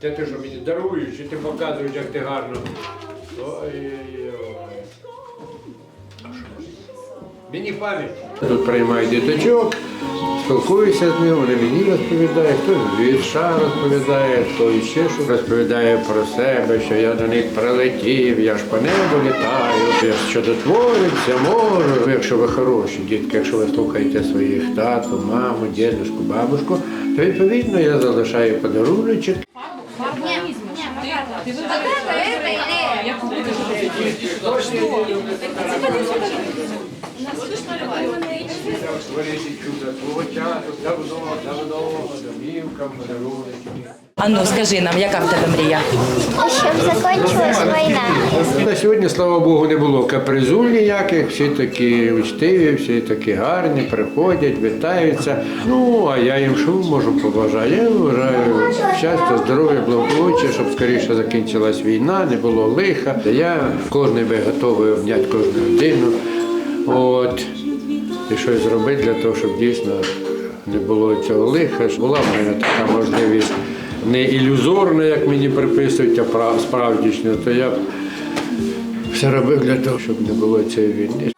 Та ти що мені даруєш, і ти показуєш, як ти гарно. Ой-ой-ой. Мені пам'ять. Тут приймаю діточок, спілкуюся з ними, вони мені розповідають, хто вірша розповідає, хто ще щось розповідає про себе, що я до них прилетів, я ж по небу літаю, я ж чудотвориться можу. Якщо ви хороші дітки, якщо ви слухаєте своїх тату, маму, дідушку, бабушку, то відповідно я залишаю подаруночок. Подарунки. Ану, скажи нам, яка в тебе мрія? Щоб закінчилась війна. На сьогодні, слава Богу, не було капризуль ніяких, всі такі учтиві, всі такі гарні, приходять, вітаються. Ну, а я їм що можу побажати? Я вважаю щастя, здоров'я, благополуччя, щоб скоріше закінчилась війна, не було лиха. Я кожен би готовий обняти кожну людину. От. І щось зробити для того, щоб дійсно не було цього лиха. Була в мене така можливість не ілюзорна, як мені приписують, а справдішня, то я все робив для того, щоб не було цієї війни.